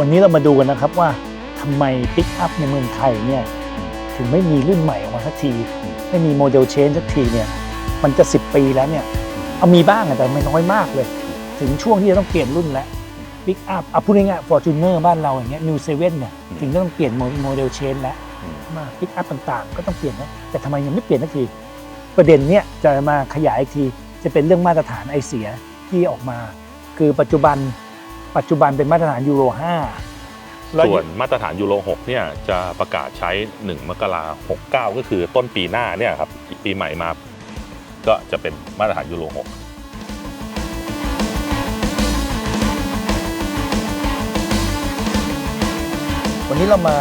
วันนี้เรามาดูกันนะครับว่าทำไมปิกอัพในเมืองไทยเนี่ยถึงไม่มีรุ่นใหม่ออกมาสักที ไม่มีโมเดลเชนสักทีเนี่ยมันจะ 10 ปีแล้วเนี่ยเอามีบ้างอะแต่ไม่น้อยมากเลย ถึงช่วงที่จะต้องเปลี่ยนรุ่นแล้วปิกอัพเอาพูดง่ายๆฟอร์จูเนอร์บ้านเราอย่างเงี้ยนิวเซเว่นเนี่ยถึงต้องเปลี่ยนโมเดลเชนแล้วมาปิกอัพต่างๆ ก็ต้องเปลี่ยนนะแต่ทำไมยังไม่เปลี่ยนสักที ประเด็นเนี้ยจะมาขยายอีกทีจะเป็นเรื่องมาตรฐานไอเสียที่ออกมา คือปัจจุบัน ปัจจุบันเป็นมาตรฐานยูโร 5 แล้วส่วนมาตรฐานยูโร 6 เนี่ยจะประกาศใช้ 1 มกราคม69ก็คือต้นปีหน้าเนี่ยครับอีกปีใหม่มาก็จะเป็นมาตรฐานยูโร 6วันนี้เรามา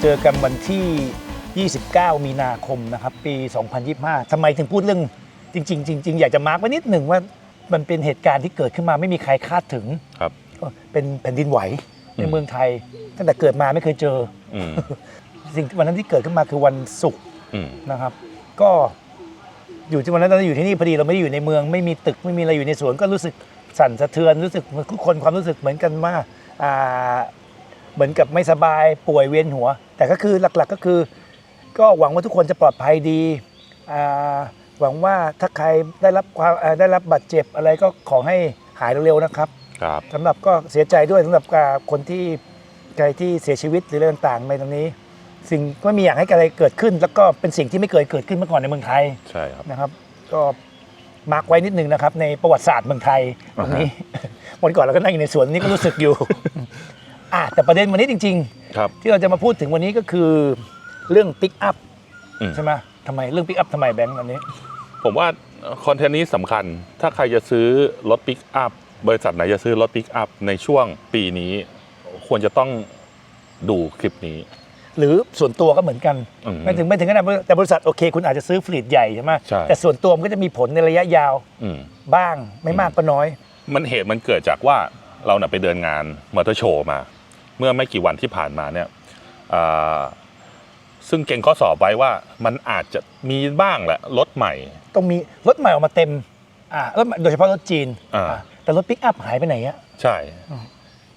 เจอกันวันที่ 29 มีนาคมนะครับ ปี 2025 ทำไมถึงพูดเรื่องจริง ๆ จริง ๆ อยากจะมาร์กไว้นิดหนึ่งว่ามันเป็นเหตุการณ์ที่เกิดขึ้นมาไม่มีใครคาดถึงครับก็ เป็นแผ่นดินไหวในอืมเมืองไทย ตั้งแต่เกิดมาไม่เคยเจออืมสิ่งวันนั้นที่เกิดขึ้นมาคือวันศุกร์อืมนะครับ ก็อยู่ที่วันนั้นเราอยู่ที่นี่พอดีเราไม่ได้อยู่ในเมืองไม่มีตึกไม่มีอะไรอยู่ในสวนก็รู้สึกสั่นสะเทือนรู้สึกทุกคนความรู้สึกเหมือนกันว่าอ่าเหมือนกับไม่สบายป่วยเวียนหัว แต่ก็คือหลักๆก็คือ ก็หวังว่าทุกคนจะปลอดภัยดีอ่าหวังว่าถ้าใครได้รับความอ่าได้รับบาดเจ็บอะไรก็ขอให้หายเร็วๆนะครับ ครับสำหรับก็เสียใจด้วยสำหรับกับคนที่ใครที่เสียชีวิตหรืออะไรต่างๆในตรงนี้ สิ่งก็มีอยากให้อะไรเกิดขึ้น แล้วก็เป็นสิ่งที่ไม่เคยเกิดขึ้นมาก่อนในเมืองไทยใช่ครับ นะครับ ก็มาร์กไว้นิดนึงนะครับ ในประวัติศาสตร์เมืองไทยตรงนี้วันก่อนเราก็นั่งอยู่ในสวนนี้ก็รู้สึกอยู่ อะแต่ประเด็นวันนี้จริง ครับๆ ที่เราจะมาพูดถึงวันนี้ก็คือเรื่องปิกอัพอืม ใช่ไหมทำไมเรื่องปิกอัพทำไมแบงค์อันนี้ ผมว่าคอนเทนต์นี้สำคัญ ถ้าใครจะซื้อรถปิกอัพ บริษัทไหนจะซื้อรถปิกอัพในช่วงปีนี้ ควรจะต้องดูคลิปนี้ หรือส่วนตัวก็เหมือนกัน อืมไม่ถึงไม่ถึงขนาดแต่บริษัทโอเค คุณอาจจะซื้อฟลีดใหญ่ใช่ไหมใช่ แต่ส่วนตัวมันก็จะมีผลในระยะยาวอืม บ้างไม่มากก็น้อย มันเหตุมันเกิดจากว่าเราเน่ะไปเดินงานมอเตอร์โชว์มา เมื่อไม่กี่วันที่ผ่านมาเนี่ยอ่าซึ่งเก่งข้อสอบไว้ว่ามันอาจจะมีบ้างแหละรถใหม่ ต้องมีรถใหม่ออกมาเต็มอ่ารถใหม่โดยเฉพาะรถจีนอ่า อ่า แต่รถปิกอัพหายไปไหนอะ ใช่ อืม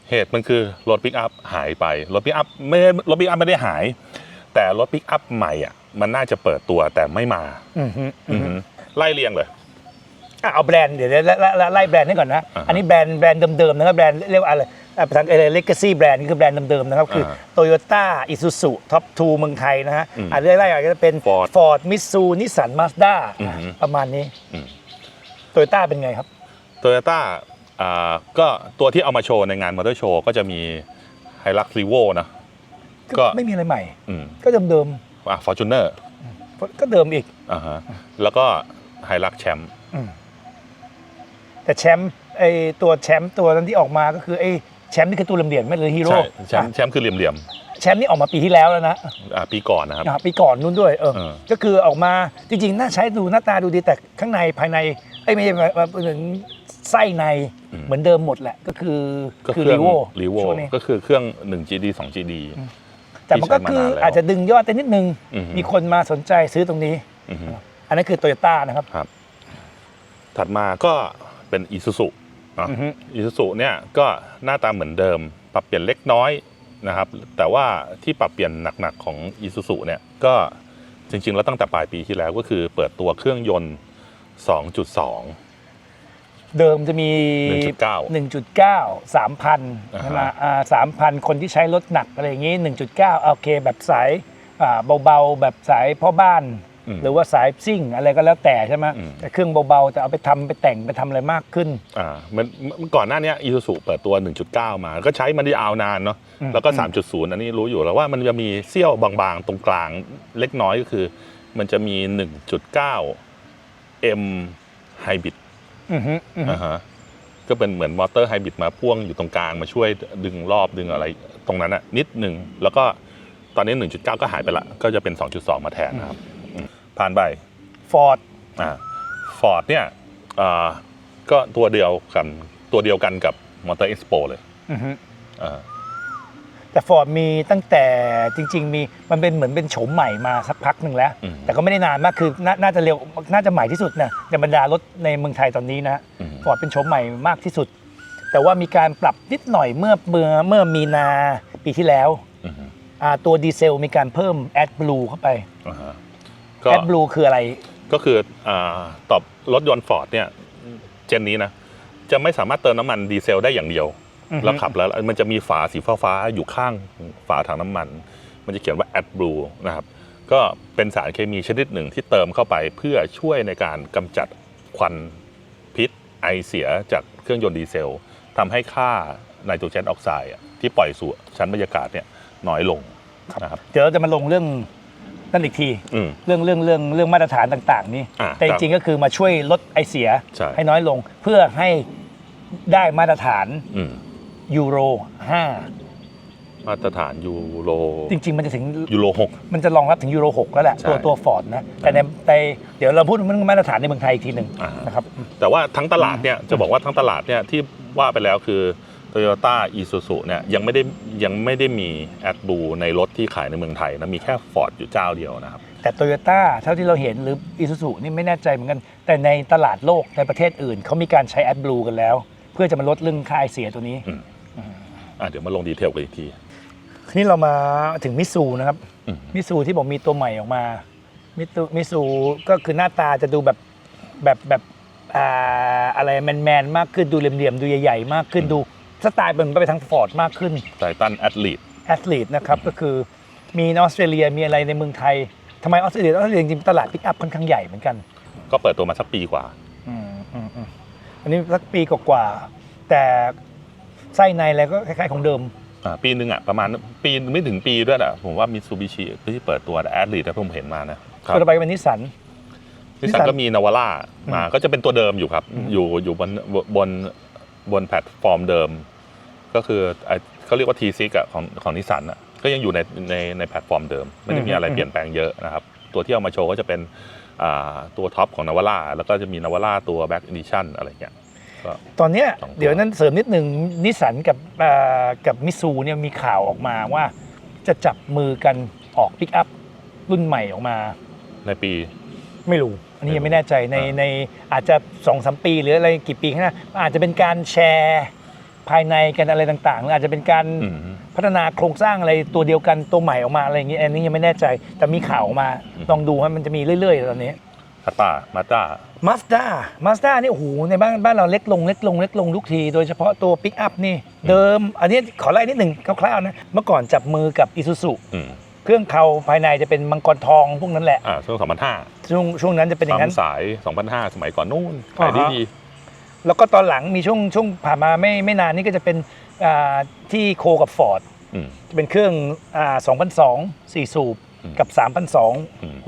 เหตุมันคือรถปิกอัพหายไป รถปิกอัพไม่ได้รถปิกอัพไม่ได้หาย แต่รถปิกอัพใหม่อะมันน่าจะเปิดตัวแต่ไม่มาอือฮึอือืออฮึหือไล่เรียงเลย อะเอาแบรนด์เดี๋ยวไล่ไล่ไล่ไล่แบรนด์ให้ก่อนนะ อ่าฮะอันนี้แบรนด์แบรนด์เดิมๆนะครับแบรนด์เรียกว่าอะไรอะภาษาอะไรเลกาซี่แบรนด์นี่คือแบรนด์เดิมๆนะครับ คืออ่าโตโยต้าอิซูซุท็อปทูเมืองไทยนะฮะอืมอะเรื่อยๆอาจจะเป็น Ford ฟอร์ดมิตซูนิสสันมาสด้าอือฮึประมาณนี้อืม โตโยต้าเป็นไงครับ โตโยต้าอ่าก็ตัวที่เอามาโชว์ในงานมอเตอร์โชว์ก็จะมีไฮลักซ์รีโวนะก็ไม่มีอะไรใหม่อืมก็เดิมอะฟอร์จูเนอร์ๆก็เดิมอีกอ่าฮะแล้วก็ไฮลักซ์แชมป์อืมแต่แชมป์ไอตัวแชมป์ตัวนั้นที่ออกมาก็คือไอแชมป์นี่คือตัวเหลี่ยมๆไม่เลยฮีโร่ใช่แชมป์แชมป์คือเหลี่ยมแชมป์นี่ออกมาปีที่แล้วแล้วนะๆอ่าปีก่อนนะครับอะปีก่อนนู้นด้วยเออเออก็คือออกมาจริงๆน่าใช้ดูหน้าตาดูดีแต่ข้างในภายในไอ้ยไม่ใช่เหมือน ไส้ในอืมเหมือนเดิมหมดแหละ ก็คือก็คือเครื่รีโวรีโวช่วงนี้ก็คือเครื่อง 1 GD 2 GD แต่มันก็คือที่ใช้มานานแล้วอาจจะดึงยอดไปนิดนึงอือฮึมีคนมาสนใจซื้อตรงนี้อือฮึอันนั้นคือโตโยต้านะครับ ถัดมาก็เป็นอีซูซุอือฮึอีซูซุเนี่ยก็หน้าตาเหมือนเดิม ปรับเปลี่ยนเล็กน้อยนะครับ แต่ว่าที่ปรับเปลี่ยนหนักๆของอีซูซุเนี่ยก็จริงๆ แล้วตั้งแต่ปลายปีที่แล้วก็คือเปิดตัวเครื่องยนต์ 2.2 เดิมจะมี 1.9 1.9 3,000อ่าฮะใช่ไหมอ่า3,000 คนที่ใช้รถหนักอะไรอย่างนี้ 1.9 โอเค แบบสายอ่าเบาๆ แบบสายพ่อบ้านอืมหรือว่าสายซิ่งอะไรก็แล้วแต่ใช่ไหมอืมแต่เครื่องเบาๆแต่เอาไปทำไปแต่งไปทำอะไรมากขึ้นอ่ามันมันก่อนหน้าเนี้อีซูซุเปิดตัว 1.9 มา ก็ใช้มันได้ยาวนานเนาะอืมแล้วก็อืม3.0 อันนี้รู้อยู่แล้วว่ามันจะมีเสี้ยวบางๆ ตรงกลางเล็กน้อยก็คือ มันจะมี 1.9 M Hybrid อือฮึอือฮึอ่าฮะก็เป็นเหมือนมอเตอร์ไฮบริดมาพ่วงอยู่ตรงกลางมาช่วยดึงรอบดึงอะไร ตรงนั้นอะนิดหนึ่งแล้วก็ตอนนี้ 1.9 ก็หายไปละ ก็จะเป็น 2.2 มาแทนนะครับอืมผ่านไปฟอร์ดอ่าฟอร์ดเนี่ยอ่าก็ตัวเดียวกันตัวเดียวกันกับมอเตอร์เอ็กซ์โปเลยอือฮึอ่า แต่ฟอร์ดมีตั้งแต่จริง ๆ มีมันเป็นเหมือนเป็นโฉมใหม่มาสักพักหนึ่งแล้ว อืม แต่ก็ไม่ได้นานมากคือนาน่าจะเร็วน่าจะใหม่ที่สุดนะในบรรดารถในเมืองไทยตอนนี้นะอืมฟอร์ดเป็นโฉมใหม่มากที่สุด แต่ว่ามีการปรับนิดหน่อยเมื่อเมื่อเมื่อมีนาปีที่แล้วอือฮึอ่าตัวดีเซลมีการเพิ่ม AdBlue เข้าไปอ่าฮะก็ AdBlue คืออะไร ก็คืออ่าตอบรถยนต์ฟอร์ดเนี่ยเจนนี้นะ จะไม่สามารถเติมน้ำมันดีเซลได้อย่างเดียวอือฮึ แล้วขับแล้วมันจะมีฝาสีฟ้าๆอยู่ข้างฝาถังน้ำมัน มันจะเขียนว่า AdBlue นะครับก็เป็นสารเคมีชนิดหนึ่งที่เติมเข้าไปเพื่อช่วยในการกำจัดควันพิษไอเสียจากเครื่องยนต์ดีเซลทำให้ค่าไนโตรเจนออกไซด์อะที่ปล่อยสู่ชั้นบรรยากาศเนี่ยน้อยลงนะครับเดี๋ยวเราจะมาลงเรื่องนั่นอีกทีอืมเรื่องเรื่องเรื่องเรื่องมาตรฐานต่าง ๆ นี่อ่าแต่จริงๆก็คือมาช่วยลดไอเสียใช่ให้น้อยลงเพื่อให้ได้มาตรฐานอืม ยูโรมาตรฐานยูโร5จริง ๆ มันจะถึงยูโรหกมันจะรองรับถึงยูโร6แล้วแหละ ใช่ตัวตัวฟอร์ดนะแต่ในในเดี๋ยวเราพูดเรื่องมาตรฐานในเมืองไทยอีกทีหนึ่งอ่านะครับ แต่ว่าทั้งตลาดเนี่ยจะบอกว่าทั้งตลาดเนี่ยที่ว่าไปแล้วคือ Toyota Isuzu เนี่ยยังไม่ได้ยังไม่ได้มีแอดบูในรถที่ขายในเมืองไทยนะมีแค่ Ford อยู่เจ้าเดียวนะครับ แต่โตโยต้าเท่าที่เราเห็นหรืออีซูซูนี่ไม่แน่ใจเหมือนกัน แต่ในตลาดโลกในประเทศอื่น เขามีการใช้แอดบลูกันแล้ว เพื่อจะมาลดเรื่องค่าไอเสียตัวนี้อ่ะเดี๋ยวมาลงดีเทลกันอีกที ทีนี้เรามาถึงมิซูนะครับ อืม มิซูที่ผมมีตัวใหม่ออกมา มิซูมิซูก็คือหน้าตาจะดูแบบแบบแบบอ่าอะไรแมนแมนๆมากขึ้นดูเหลี่ยมๆดูใหญ่ๆ มากขึ้นดูสไตล์เป็นไปทางฟอร์ดมากขึ้น ไททันแอดลีด แอสลีดนะครับก็คือมีในออสเตรเลียมีอะไรในเมืองไทยทำไมออสเตรเลียออสเตรเลียจริงๆตลาดปิกอัพค่อนข้างใหญ่เหมือนกันก็เปิดตัวมาสักปีกว่า อืมอืมอืมอันนี้สักปีกว่าๆแต่ ไส้ในอะไรก็คล้ายๆของเดิม อ่าปีหนึ่งอะประมาณปีไม่ถึงปีด้วยอะผมว่ามิ t ซูบิชิที่เปิดตัวแอดลีดที่ผมเห็นมานะครับตัวต่อไปเป็นนิสสัน นิสสันก็มีนาวาร่ามาอืมก็จะเป็นตัวเดิมอยู่ครับ อืม อยู่อยู่บนบนบนแพลตฟอร์มเดิม ก็คือไอ้เขาเรียกว่า T6 อะของของนิสสันอะก็ยังอยู่ในในในแพลตฟอร์มเดิม ไม่ได้มีอะไรเปลี่ยนแปลงเยอะนะครับ ตัวที่เอามาโชว์ก็จะเป็นอ่าตัวท็อปของนาวาร่าแล้วก็จะมีนาวาร่าตัวแบ็กอิดิชั่นอะไรเงี้ย ก็ ตอนเนี้ยสองตัว เดี๋ยวนั้นเสริมนิดหนึ่งนิสสันกับเอ่อกับมิซูเนี่ยมีข่าวออกมาว่า จะจับมือกันออกปิกอัพรุ่นใหม่ออกมา ในปี ไม่รู้ อันนี้ยังไม่แน่ใจในอ่า ในอาจจะสองสมปีหรืออะไรกี่ปีข้างหน้าอาจจะเป็นการแชร์ภายในกันอะไรต่างๆหรืออาจจะเป็นการอืมพัฒนาโครงสร้างอะไรตัวเดียวกันตัวใหม่ออกมาอะไรอย่างเงี้ยอันนี้ยังไม่แน่ใจ แต่มีข่าวออกมาอืมลองดูว่ามันจะมีเรื่อยๆตอนนี้คาตามาต้า มาสด้ามาสด้านี่โอ้โหในบ้านบ้านเราเล็กลงเล็กลงเล็กลงทุกที โดยเฉพาะตัวปิกอัพนี่ เดิม อันนี้ขอไล่นิดหนึ่งคร่าวๆนะเมื่อก่อนจับมือกับอิซูซุอืมเครื่องเขาภายในจะเป็นมังกรทองพวกนั้นแหละ อ่าช่วงสองพันห้าช่วงช่วงนั้นจะเป็นอย่างนั้นสายสองพันห้าสมัยก่อนนู่นขายดีอ่าฮะ ดี แล้วก็ตอนหลังมีช่วงช่วงผ่านมาไม่ไม่นานนี่ก็จะเป็นอ่าที่โคกับฟอร์ดอืม จะเป็นเครื่องอ่า2002 4 สูบ อืมกับอืม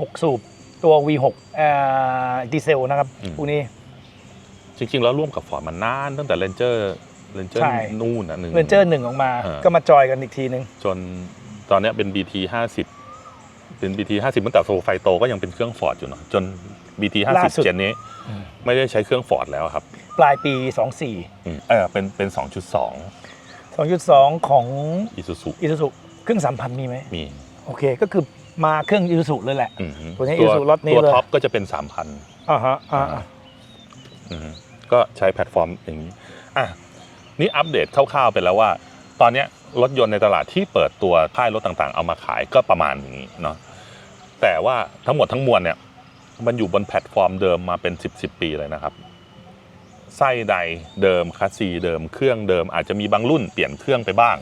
3,002 6สูบ ตัว V6 อ่าดีเซลนะครับอืม พวกนี้ จริงๆ แล้วร่วมกับฟอร์ดมานานตั้งแต่เลนเจอร์เลนเจอร์ใช่ นู่นนะหนึ่งเรนเจอร์หนึ่งออกมา อ่า ก็มาจอยกันอีกทีนึงจนตอนเนี้ยเป็น BT 50เป็น BT 50ตั้งแต่โซไฟโตก็ยังเป็นเครื่องฟอร์ดอยู่เนาะจน BT ล่าสุด50เจนนี้ ไม่ได้ใช้เครื่องฟอร์ดแล้วครับปลายปี 24 อืมเออเป็นเป็น 2.2 2.2 ของอีซูซุอีซูซุเครื่อง3,000มีไหม มี โอเค ก็คือ มาเครื่องอีซูซุเลยแหละ อืมตัวนี้ตัว Isuzu ล็อตนี้ตัวเลย ท็อปก็จะเป็น 3,000อ่าฮะอ่าอ่าอืมก็ใช้แพลตฟอร์มอย่างนี้อะนี่อัปเดตคร่าวๆไปแล้วว่า ตอนเนี้ยรถยนต์ในตลาดที่เปิดตัวค่ายรถต่างๆ เอามาขายก็ประมาณนี้เนาะแต่ว่าทั้งหมดทั้งมวลเนี่ยมันอยู่บนแพลตฟอร์มเดิมมาเป็น 10 10 ปีเลยนะครับ ไส้ใดเดิมคัสซีเดิมเครื่องเดิมอาจจะมีบางรุ่นเปลี่ยนเครื่องไปบ้าง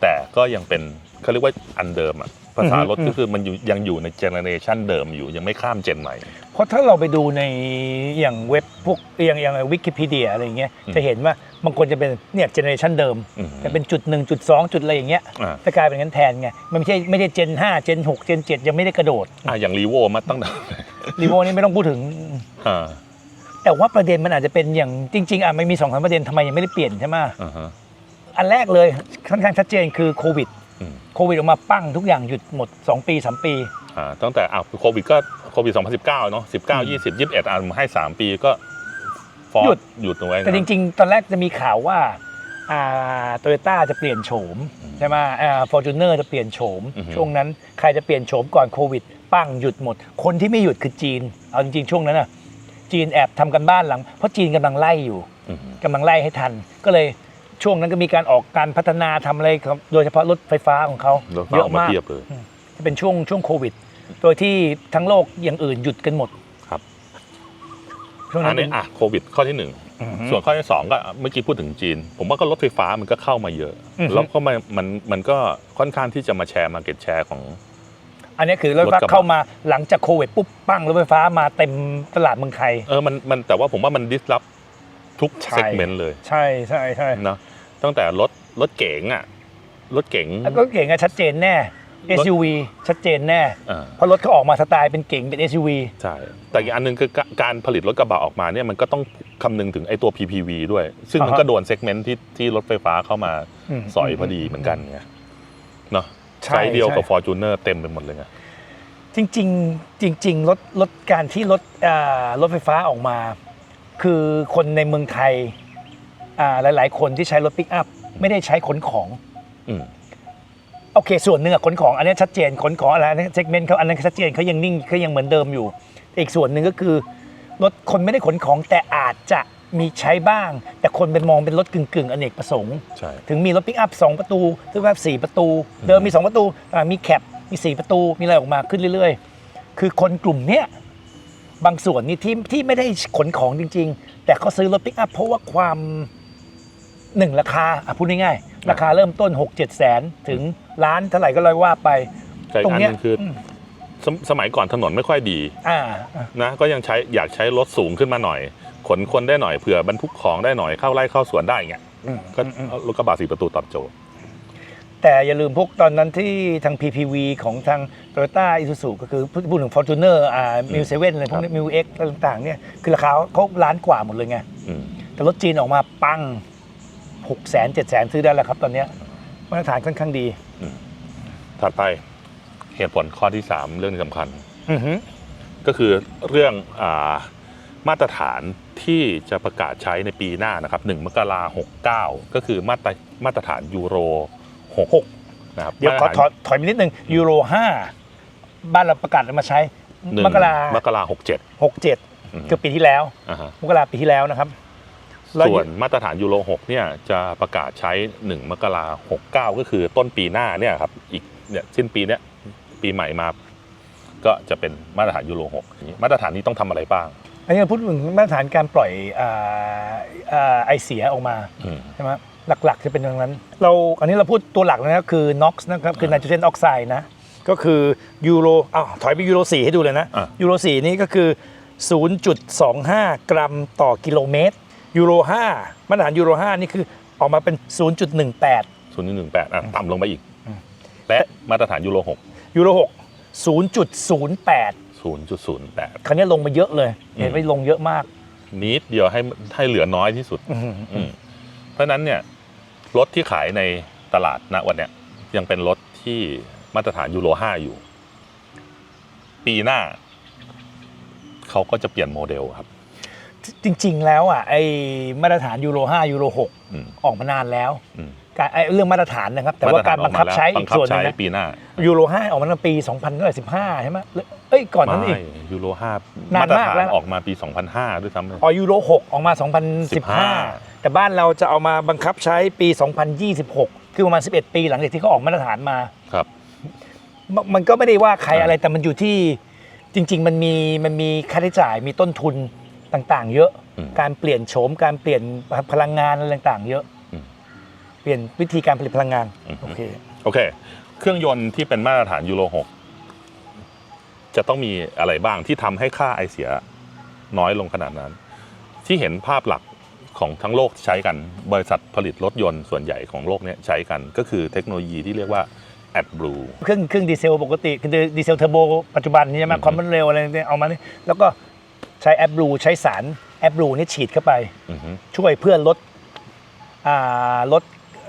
แต่ก็ยังเป็นเขาเรียกว่าอันเดิมอะ ภาษารถก็คือมันอยู่ยังอยู่ในเจเนอเรชันเดิมอยู่ยังไม่ข้ามเจนใหม่ เพราะถ้าเราไปดูในอย่างเว็บพวกอย่างอย่างวิกิพีเดียอะไรอย่างเงี้ยอืมจะเห็นว่าบางคนจะเป็นเนี่ยเจเนอเรชันเดิมอืมจะเป็นจุดหนึ่งจุดสองจุดอะไรอย่างเงี้ยอ่าจะกลายเป็นงั้นแทนไงมันไม่ใช่ไม่ได้เจน5เจน6เจน7ยังไม่ได้กระโดดอะอย่างรีโวมาตั้งแต่รีโวนี่ไม่ต้องพูดถึงอ่าแต่ว่าประเด็นมันอาจจะเป็นอย่างจริง ๆอะมันมีสองสามประเด็นทำไมยังไม่ได้เปลี่ยนใช่ไหมอ่าฮะอันแรกเลยค่อนข้างชัดเจนคือโควิด อืม โควิดออกมาปั้งทุกอย่างหยุดหมด 2 ปี 3 ปี อ่าตั้งแต่อะโควิดก็โควิด 2019 เนาะ19 20 21อะให้ 3 ปีก็ฟอหยุร์ดดหยุดเอาไว้นะ แต่จริง ๆ ตอนแรกจะมีข่าวว่าอ่าโตโยต้าจะเปลี่ยนโฉมใช่ไหมอ่าฟอร์จูเนอร์จะเปลี่ยนโฉมช่วงนั้นใครจะเปลี่ยนโฉมก่อนโควิด ปั้งหยุดหมด คนที่ไม่หยุดคือจีน เอาจริง ๆ ช่วงนั้นน่ะจีนแอบทำกันบ้านหลัง เพราะจีนกำลังไล่อยู่ อืม กำลังไล่ให้ทันก็เลย ช่วงนั้นก็มีการออกการพัฒนาทำอะไรครับโดยเฉพาะรถไฟฟ้าของเขารถไฟเยออะอกมามากเทียบเลยจะเป็นช่วงช่วงโควิด โดยที่ทั้งโลกอย่างอื่นหยุดกันหมดครับ ช่วงอันั้นนนี้อะโควิดข้อที่หนึ่ง อือฮึ ส่วนข้อที่สองก็เมื่อกี้พูดถึงจีน ผมว่าก็รถไฟฟ้ามันก็เข้ามาเยอะ อือฮึ แล้วก็มันมันมันก็ค่อนข้างที่จะมาแชร์มาเก็ตแชร์ของ อันนี้คือรถไฟฟ้ารถกระบะ เข้ามาหลังจากโควิดปุ๊บปั้งรถไฟฟ้ามาเต็มตลาดเมืองไทย เออมันมันแต่ว่าผมว่ามันดิสรับทุกใช่ เซกเมนต์เลยใช่ใช่ใช่เนาะ ตั้งแต่รถรถเก๋งอะรถเก๋งแล้วก็เก่งอะชัดเจนแน่ SUV ชัดเจนแน่อ่าเพราะรถเขาออกมาสไตล์เป็นเก่งเป็น SUV ใช่ แต่อีกอันหนึงคือการผลิตรถกระบะออกมาเนี่ยมันก็ต้องคำนึงถึงไอ้ตัว PPV ด้วย ซึ่งมันอ่าฮะก็โดนเซกเมนต์ที่ที่รถไฟฟ้าเข้ามาอืมสอยพอดีเหมือนกันไงเนาะใช่ไซส์เดียวกับใช่ Fortuner เต็มไปหมดเลยไงจริงๆจริงๆรถรถการที่รถอ่ารถไฟฟ้าออกมา คือคนในเมืองไทย อ่าหลายๆคนที่ใช้รถปิกอัพไม่ได้ใช้ขนของอืมโอเค ส่วนหนึ่งอะขนของ อันนี้ชัดเจนขนของอะไรเซกเมนต์เขาอันนั้นชัดเจนเขายังนิ่งเขายังเหมือนเดิมอยู่แต่อีกส่วนหนึ่งก็คือรถคนไม่ได้ขนของแต่อาจจะมีใช้บ้าง แต่คนเป็นมองเป็นรถกึ่งกึ่งๆอเนกประสงค์ใช่ถึงมีรถปิกอัพ2ประตูหรือว่า4ประตู เดิมมี2ประตูอ่ามีแคปมี4ประตูมีอะไรออกมาขึ้นเรื่อย ๆ คือคนกลุ่มเนี้ยบางส่วนนี่ที่ที่ไม่ได้ขนของจริง ๆ แต่เขาซื้อรถปิกอัพเพราะว่าความ หนึ่งราคาอะพูดง่ายๆราคาเริ่มต้น 6 7 แสนถึงล้านเท่าไหร่ก็เลยว่าไป แต่อีตรกงอันเนี้หยนึงคืออมสมสมัยก่อนถนนไม่ค่อยดีอ่าอ่านะก็ยังใช้อยากใช้รถสูงขึ้นมาหน่อย ขนคนได้หน่อยเผื่อบรรทุกของได้หน่อยเข้าไร่เข้าสวนได้เงี้ยก็เอารถกระบะสี่ประตูตอบโจทย์ แต่อย่าลืมพวกตอนนั้นที่ทาง PPV ของทาง Toyota Isuzu ก็คือพูดถึง Fortuner อ่ามิวเซเว่นอะไรพวกนี้มิวเอ็กต่างๆเนี่ยคือราคาเขาล้านกว่าหมดเลยไง อืมแต่รถจีนออกมาปัง 6 0 0 0 0 7 0 0 0 0ซื้อได้แล้วครับตอนเนี้ยมาตรฐานค่อนข้างดี ถัดไปเหตุผลข้อที่ 3 เรื่องที่สำคัญ อือฮึก็คือเรื่องอามาตรฐานที่จะประกาศใช้ในปีหน้านะครับ1มกราหกเก้าก็คือมาตรมาตรฐานยูโร6นะครับเดี๋ยวขอมาตรถอฐานยถอยไปนิดนึงยูโร5บ้านเราประกาศมาใช้หนึ่งมกรามกราหกเจ็ดหกเจ็ดคือปีที่แล้ว อ่าฮะมกราปีที่แล้วนะครับแล้ว ส่วนมาตรฐานยูโร6เนี่ยจะประกาศใช้ 1 มกราหกเก้าก็คือต้นปีหน้าเนี่ยครับอีกเนี่ยสิ้นปีเนี้ยปีใหม่มา ก็จะเป็นมาตรฐานยูโร6มาตรฐานนี้ต้องทำอะไรบ้าง อันนี้เราพูดถึงมาตรฐานการปล่อยอ่าอ่าไอเสียออกมาอืมใช่ไหมหลักๆจะเป็นอย่างนั้น เราอันนี้เราพูดตัวหลักเลยนะคือ NOx นะครับคือไนโตรเจนออกไซด์นะก็คือยูโรอ้าวถอยไปยูโร4ให้ดูเลยนะอะยูโร4นี่ก็คือ 0.25 กรัมต่อกิโลเมตร ยูโร5มาตรฐานยูโร5นี่คือออกมาเป็น 0.18 ศูนย์หนึ่งแปดอะต่ำลงไปอีก อืม และมาตรฐานยูโร6ยูโร6 0.08 0.08คราวนี้ลงมาเยอะเลย เห็นไหมลงเยอะมากนิดเดียวให้ให้เหลือน้อยที่สุด อืมอืมเพราะฉะนั้นเนี่ยรถที่ขายในตลาดณวันเนี้ยยังเป็นรถที่มาตรฐานยูโร5อยู่ ปีหน้า เขาก็จะเปลี่ยนโมเดลครับ จริง ๆ แล้วอะไอมาตรฐานยูโร5ยูโรอืม 6ออกมานานแล้วอืมการไอ้เรื่องมาตรฐานนะครับ แต่ว่าการบังคับใช้บัอีงกคับส่วนหนึใช้งนะปีหน้ายูโร5ออกมาตั้งปี2015ใช่ไหมหรือเอ้ยก่อนนั้นอีก ไม่ยูโร5นานมาตรมากฐานแล้ว ออกมาปี 2005 ด้วยซ้ำเลยอ๋อยูโร6ออกมา 2015 แต่บ้านเราจะเอามาบังคับใช้ปี 2026 คือประมาณ 11 ปีหลังจากที่เขาออกมาตรฐานมา ครับ มมันก็ไม่ได้ว่าใครอ่าอะไรแต่มันอยู่ที่จริง ๆ มันมีมันมีค่าใช้จ่ายมีต้นทุน ต่างๆ เยอะ อืมการเปลี่ยนโฉมการเปลี่ยนพลังงานอะไรต่างๆ เยอะ อืม เปลี่ยนวิธีการผลิตพลังงานอืมโอเค โอเค เครื่องยนต์ที่เป็นมาตรฐานยูโร6จะต้องมีอะไรบ้างที่ทำให้ค่าไอเสียน้อยลงขนาดนั้น ที่เห็นภาพหลักของทั้งโลกใช้กัน บริษัทผลิตรถยนต์ส่วนใหญ่ของโลกเนี้ใช้กัน ก็คือเทคโนโลยีที่เรียกว่า AdBlue เครื่องเครื่องดีเซลปกติคือดีเซลเทอร์โบปัจจุบันนี่ใช่ไหมอืม ความรวดเร็วอะไรเนี่ยเอามานี่แล้วก็ ใช้แอปบลูใช้สารแอปบลูนี่ฉีดเข้าไป อือฮึช่วยเพื่อลดอ่าลด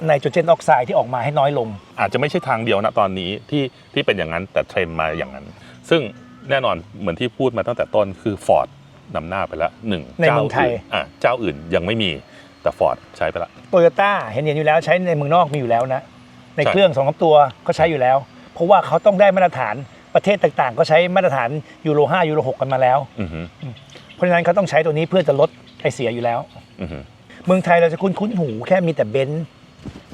ไนโตรเจนออกไซด์ที่ออกมาให้น้อยลง อาจจะไม่ใช่ทางเดียวนะตอนนี้ที่ที่เป็นอย่างนั้นแต่เทรนด์มาอย่างนั้น ซึ่งแน่นอนเหมือนที่พูดมาตั้งแต่ต้นคือ Ford นำหน้าไปแล้วหนึ่งในเมืองไทยจ้าอื่นอะเจ้าอื่นยังไม่มีแต่ Ford ใช้ไปแล้วโตโยต้าเห็นเห็นอยู่แล้วใช้ในเมืองนอกมีอยู่แล้วนะ ในใช่ เครื่องสองสามตัวก็ใช้อยู่แล้ว เพราะว่าเขาต้องได้มาตรฐาน ประเทศต่างๆ ก็ใช้มาตรฐานยูโร5ยูโร6กันมาแล้ว อือฮึเพราะฉะนั้นเขาต้องใช้ตัวนี้เพื่อจะลดไอเสียอยู่แล้ว อือฮึเมืองไทยเราจะคุ้นคุ้นหูแค่มีแต่เบนซ์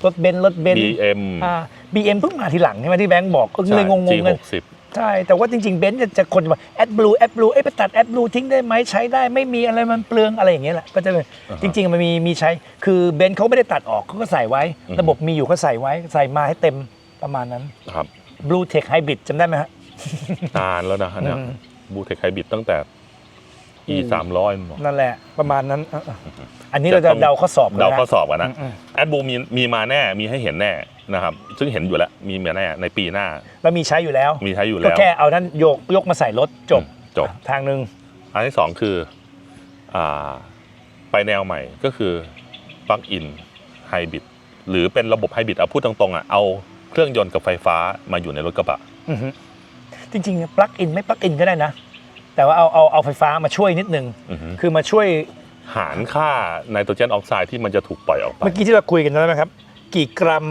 รถเบนซ์รถเบนซ์ BM อ่าบีเอ็มเพิ่งมาทีหลังใช่ไหมที่แบงค์บอกก็เลยงงๆกัน G60 ใช่ แต่ว่าจริงๆเบนซ์จะคนจะบอกแอดบลูแอดบลูเอ้ยไปตัดแอดบลูทิ้งได้ไหมใช้ได้ไม่มีอะไรมันเปลืองอะไรอย่างเงี้ยแหละก็จะเป็นอ่าฮะจริง ๆ มันมีมีใช้ คือเบนซ์เขาไม่ได้ตัดออกเขาก็ใส่ไว้อือฮึระบบมีอยู่ก็ใส่ไว้ ใส่มาให้เต็มประมาณนั้นครับ Blue Tech Hybrid จำได้ไหมฮะ นานแล้วนะเนี่ยอืมบูเทคไฮบิดตั้งแต่ e 3 0 0นั่นแหละ ประมาณนั้นเออๆอันนี้เราจะเดาข้อสอบกันเรานะข้อสอบกันนะอืมแอดบูมีมีมาแน่มีให้เห็นแน่นะครับ ซึ่งเห็นอยู่แล้ว มีมาแน่ในปีหน้าๆเรามีใช้อยู่แล้ว มีใช้อยู่ก็แล้วแค่เอานั้นโยกยกมาใส่รถจบอืมจบทางหนึ่งอันที่สองคืออ่าไปแนวใหม่ก็คือปลั๊กอินไฮบริดหรือเป็นระบบไฮบริดเอาพูดตรงๆอะเอาเครื่องยนต์กับไฟฟ้ามาอยู่ในรถกระบะอือฮึ จริงๆปลั๊กอินไม่ปลั๊กอินก็ได้นะ แต่ว่าเอาเอาเอาไฟฟ้ามาช่วยนิดนึง อือฮึคือมาช่วยหารค่าไนโตรเจนออกไซด์ที่มันจะถูกปล่อยออกไปเมื่อกี้ที่เราคุยกันแล้วนะครับ กี่กรัม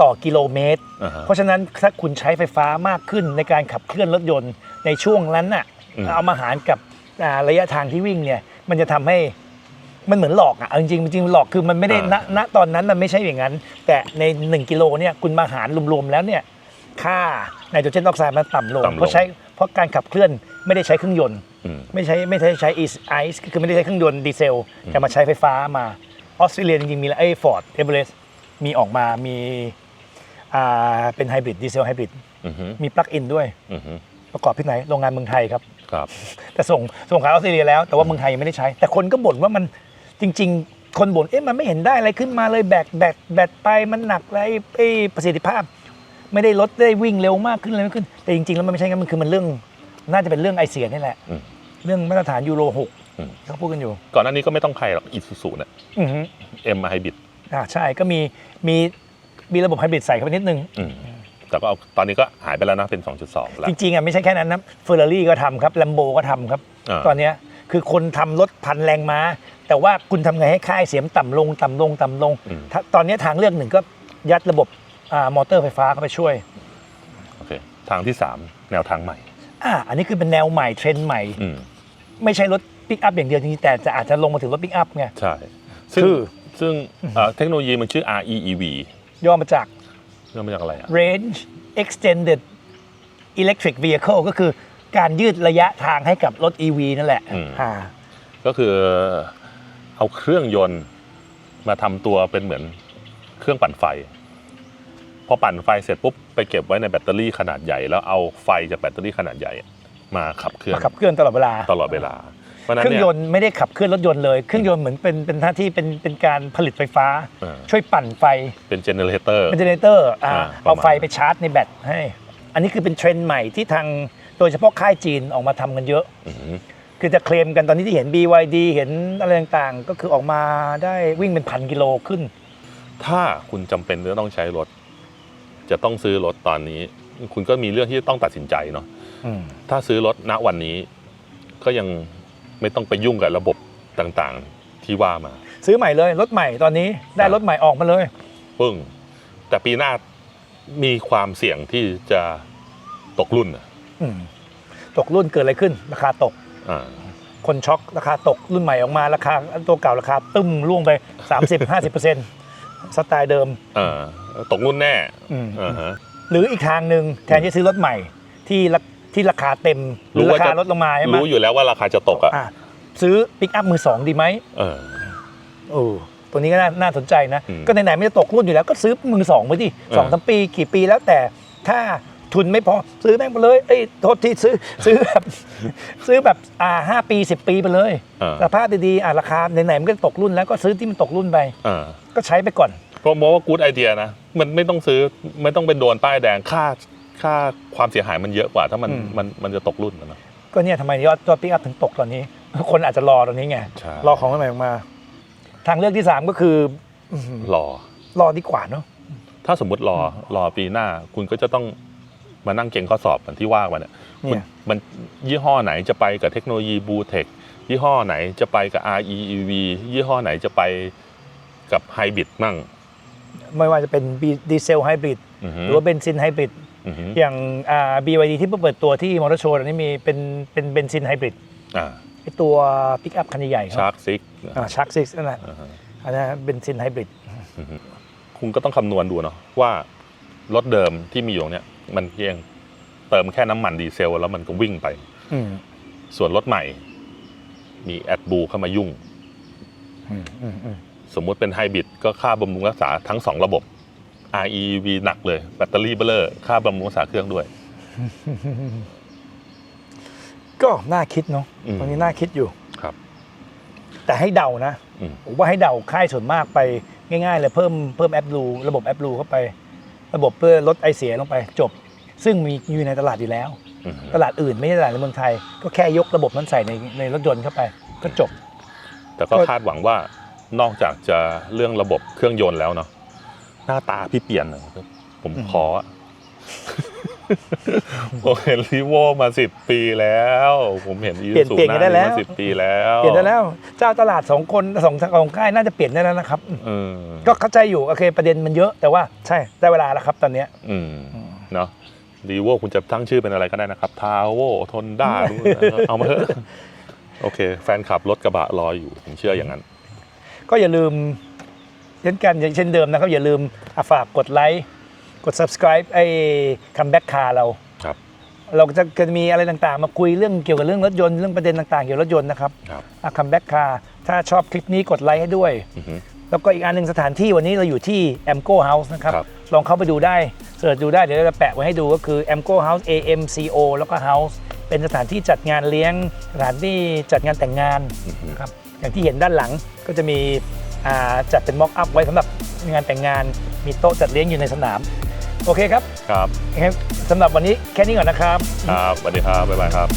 ต่อกิโลเมตร อ่าฮะ เพราะฉะนั้นถ้าคุณใช้ไฟฟ้ามากขึ้นในการขับเคลื่อนรถยนต์ในช่วงนั้นน่ะอืม เอามาหารกับอ่าระยะทางที่วิ่งเนี่ยมันจะทำให้มันเหมือนหลอกอะเอาจริงๆจริงๆหลอกคือมันไม่ได้ณณตอนนั้นมันไม่ใช่อย่างนั้น แต่ใน 1 กิโลเนี่ยคุณมาหารรวมๆแล้วเนี่ย ค่าไนโตรเจนออกไซด์มันต่ำลง ต่ำลงเพราะใช้เพราะการขับเคลื่อนไม่ได้ใช้เครื่องยนต์ อืม ไม่ใช้ไม่ใช้ใช้ไอซ์คือไม่ได้ใช้เครื่องยนต์ดีเซลแต่มาใช้ไฟฟ้ามาออสเตรเลียจริงๆมีแล้วไอ้ฟอร์ดเอเวอเรสต์มีออกมามีอ่าเป็นไฮบริดดีเซลไฮบริดอือฮึมีปลั๊กอินด้วย อือฮึประกอบที่ไหนโรงงานเมืองไทยครับ ครับ แต่ส่งส่งขายออสเตรเลียแล้วแต่ว่าเมืองไทยยังไม่ได้ใช้ แต่คนก็บ่นว่ามันจริง ๆ คนบ่นเอ๊ะมันไม่เห็นได้อะไรขึ้นมาเลยแบกแบกแบตไปมันหนักอะไรไอ้ประสิทธิภาพ ไม่ได้ลดได้วิ่งเร็วมากขึ้นเลยไม่ขึ้น แต่จริงๆแล้วมันไม่ใช่งั้นมันคือมันเรื่อง น่าจะเป็นเรื่องไอเสียนี่แหละ อืมเรื่องมาตรฐานยูโรหกอืม เขาพูดกันอยู่ ก่อนหน้านี้ก็ไม่ต้องใครหรอกอีซูซูเนี่ยอือฮึเอ็มไฮบริดอ่าใช่ก็มีมีมีระบบไฮบริดใส่เข้าไปนิดนึง แต่ก็เอาตอนนี้ก็หายไปแล้วนะเป็น 2.2 แล้ว จริงๆอะไม่ใช่แค่นั้นนะเฟอร์รารี่ก็ทำครับแลมโบก็ทำครับ อ่า ตอนเนี้ยคือคนทำรถพันแรงม้า แต่ว่าคุณทำไงให้ค่ายเสียงต่ำลงต่ำลงต่ำลงอืมถ้าตอนเนี้ยทางเลือกหนึ่งก็ยัดระบบอ่า มอเตอร์ไฟฟ้าเข้าไปช่วยโอเคทางที่ 3 แนวทางใหม่อ่าอันนี้คือเป็นแนวใหม่เทรนด์ใหม่ อืมไม่ใช่รถปิกอัพอย่างเดียวจริงๆแต่จะอาจจะลงมาถึงรถปิกอัพไง ใช่ ซึ่งคือ ซึ่งเอ่อเทคโนโลยีมันชื่อ REEV ย่อมาจาก เรื่องมาจากอะไรอะ range extended electric vehicle ก็คือการยืดระยะทางให้กับรถ EV นั่นแหละอืม อ่าก็คือเอาเครื่องยนต์มาทำตัวเป็นเหมือนเครื่องปั่นไฟ พอปั่นไฟเสร็จปุ๊บไปเก็บไว้ในแบตเตอรี่ขนาดใหญ่ แล้วเอาไฟจากแบตเตอรี่ขนาดใหญ่มาขับเคลื่อนมาขับเคลื่อนตลอดเวลาตลอดเวลาเพราะฉะนั้เคนรื่องเนี่ยยนต์ไม่ได้ขับเคลื่อนรถยนต์เลย เครื่องยนต์เหมือนเป็นเป็นหน้าที่เป็นเป็นการผลิตไฟฟ้าเออช่วยปั่นไฟ เป็นเจเนเรเตอร์เป็นเจเนเรเตอร์อ่าอ่าเอาไฟประมาณไปชาร์จในแบตให้ อันนี้คือเป็นเทรนด์ใหม่ที่ทางโดยเฉพาะค่ายจีนออกมาทำกันเยอะคือจะเคลมกันตอนนี้ที่เห็น BYD เห็นอะไรต่างๆ ก็คือออกมาได้วิ่งเป็นพันกิโลขึ้น ถ้าคุณจำเป็นจะต้องใช้รถ จะต้องซื้อรถตอนนี้ คุณก็มีเรื่องที่ต้องตัดสินใจเนาะอืมถ้าซื้อรถณวันนี้ ก็ยังไม่ต้องไปยุ่งกับระบบต่างๆที่ว่ามา ซื้อใหม่เลยรถใหม่ตอนนี้ได้รถใหม่ออกมาเลยปึ้งแต่ปีหน้ามีความเสี่ยงที่จะตกรุ่นอะอืมตกรุ่นเกิดอะไรขึ้น ราคาตกอ่าคนช็อกราคาตกรุ่นใหม่ออกมาราคาตัวเก่าราคาตึ้มล่วงไป 30-50% สไตล์เดิมอ่าตกรุ่นแน่อืมอ่าฮะ หรืออีกทางหนึ่งแทนที่จะซื้อรถใหม่ที่ราที่ราคาเต็มหรือรู้ราว่าคาจะ ลดลงมาใช่ไหมรู้อยู่แล้วว่าราคาจะตกอะอะซื้อปิกอัพมือสองดีไหมเออ โอ้ตัวนี้ก็น่าน่าสนใจนะ อืมก็ไหนๆไม่จะตกรุ่นอยู่แล้วก็ซื้อมือสองไปดิเออสองสามปีกี่ปีแล้วแต่ถ้าทุนไม่พอซื้อแม่งไปเลยเอ้ยโทษที่ซื้อซื้อแบบ ซื้อแบบอ่าห้าปีสิบปีไปเลยอ่า สภาพดีๆอะราคาไหนๆมันก็ตกรุ่นแล้วก็ซื้อที่มันตกรุ่นไป อ่า ก็ใช้ไปก่อนเพราะมองว่ากูดไอเดียนะ มันไม่ต้องซื้อไม่ต้องเป็นโดนป้ายแดงค่าค่าความเสียหายมันเยอะกว่า ถ้ามันอืม มันมันจะตกรุ่นนะเนอะ ก็เนี่ยทำไมยอดยอดปิกอัพถึงตกตอนนี้ คนอาจจะรอตอนนี้ไง ใช่ รอของใหม่ๆออกมา ทางเลือกที่ 3 ก็คืออื้อหือรอ รอดีกว่าเนาะถ้าสมมุติรอรอปีหน้า คุณก็จะต้องมานั่งเก่งข้อสอบเหมือนที่ว่ามาเนี่ยคุณเนี่ย มันยี่ห้อไหนจะไปกับเทคโนโลยีบูเทคยี่ห้อไหนจะไปกับ REEV ยี่ห้อไหนจะไป กับไฮบริดมั่ง ไม่ว่าจะเป็นดีเซลไฮบริดอือฮึหรือว่าเบนซินไฮบริดอือฮึอย่างอ่า BYD ที่เพิ่งเปิดตัวที่มอเตอร์โชว์ตอนนี้มีเป็นเป็นเบนซินไฮบริดอ่าไอตัวปิกอัพคันใหญ่ๆชาร์กซิกอ่าชักซิกนั่นแหละอันนั้นเบนซินไฮบริดคุณก็ต้องคำนวณดูเนาะว่ารถเดิมที่มีอยู่เนี่ยมันเพียงเติมแค่น้ำมันดีเซล แล้วมันก็วิ่งไปอืมส่วนรถใหม่ มีแอดบูเข้ามายุ่งอืมอืมอืม สมมุติเป็นไฮบริดก็ค่าบำรุงรักษาทั้งสองระบบ REV หนักเลย แบตเตอรี่เบลเลอร์ค่าบำรุงรักษาเครื่องด้วย ก็น่าคิดเนาะอืม ตรงนี้น่าคิดอยู่ ครับ แต่ให้เดานะอืม ผมว่าให้เดาค่ายส่วนมากไปง่าย ๆ เลยเพิ่มเพิ่มแอปรูระบบแอปรูเข้าไป ระบบเพื่อลดไอเสียลงไปจบ ซึ่งมีอยู่ในตลาดอยู่แล้ว อืมตลาดอื่นไม่ใช่ตลาดในเมืองไทย ก็แค่ยกระบบนั้นใส่ในในรถยนต์เข้าไป ก็จบ แต่ก็ก็คาดหวังว่า นอกจากจะเรื่องระบบเครื่องยนต์แล้วเนาะหน้าตาพี่เปลี่ยนอะผมขออะผมเห็นรีโวมาสิบปีแล้ว ผมเห็นอีเปลี่ยนสูเปลี่ยนกันได้แล้ว มาสิบปีแล้วเปลี่ยนได้แล้ว เจ้าตลาดสองคนสองสองค่ายน่าจะเปลี่ยนได้แล้วนะครับ เออก็เข้าใจอยู่โอเคประเด็นมันเยอะแต่ว่าใช่ได้เวลาแล้วครับตอนเนี้ย อืมเนาะรีโวคุณจะตั้งชื่อเป็นอะไรก็ได้นะครับ ทาวโวทนด้าเอามาเถอะโอเค แฟนคลับรถกระบะรออยู่ ผมเชื่ออย่างนั้น ก็อย่าลืมเช่นกันอย่างเช่นเดิมนะครับ อย่าลืมอะฝากกดไลค์กด subscribe ไอ้คัมแบ็กคาเราครับ เราก็จะจะมีอะไรต่างๆ มาคุยเรื่องเกี่ยวกับเรื่องรถยนต์เรื่องประเด็นต่างๆ เกี่ยวกับรถยนต์นะครับครับคัมแบ็กคาถ้าชอบคลิปนี้กดไลค์ให้ด้วย อือฮึ แล้วก็อีกอันหนึ่งสถานที่วันนี้เราอยู่ที่ a m c o House นะครับ ครับ ลองเข้าไปดูได้เสิร์ชดูได้ เดี๋ยวเราจะแปะไว้ให้ดูก็คือ a m c o House A M C O แล้วก็ House เป็นสถานที่จัดงานเลี้ยงสถานที่จัดงานแต่งงานอือฮึครับ อย่างที่เห็นด้านหลังก็จะมีอ่าจัดเป็นม็อกอัพไว้สำหรับงานแต่งงานมีโต๊ะจัดเลี้ยงอยู่ในสนาม โอเคครับครับงั้นสำหรับวันนี้แค่นี้ก่อนนะครับ ครับสวัสดีครับบ๊ายบายครับ